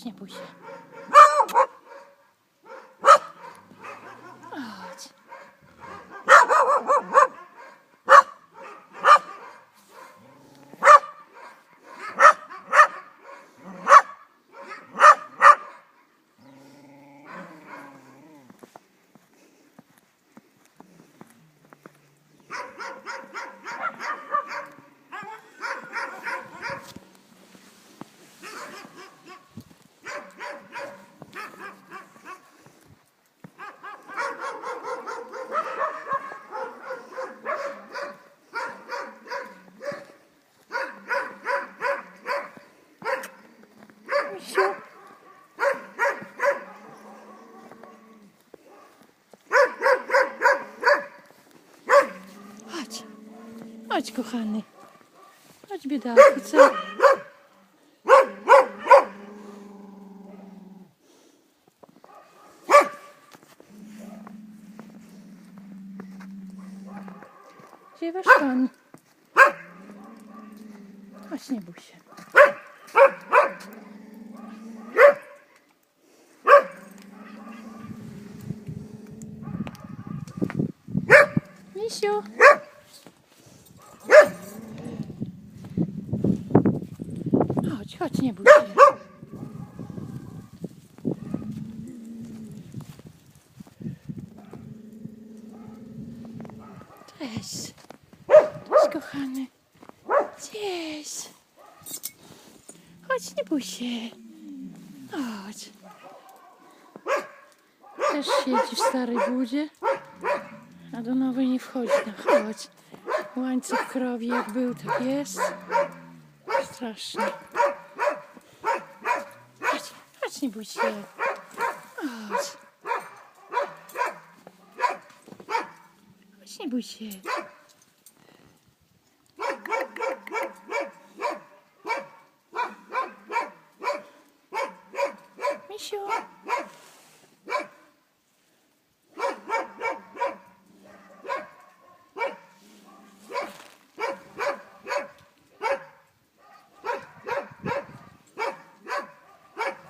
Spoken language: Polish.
Chodź, nie bój się. Chodź. Misiu. Chodź. Chodź, kochany. Chodź, biedaku, co? Ziewasz pan. Chodź, nie bój się. Misiu. Chodź, nie bój się. Cześć. Cześć, kochany. Cześć. Chodź, nie bój się. Chodź. Też siedzi w starej budzie, a do nowej nie wchodzi. No chodź. Łańcuch krowi jak był, tak jest. Strasznie. Chodź, chodź, nie bój się. Chodź. Chodź, nie bój się. Misiu.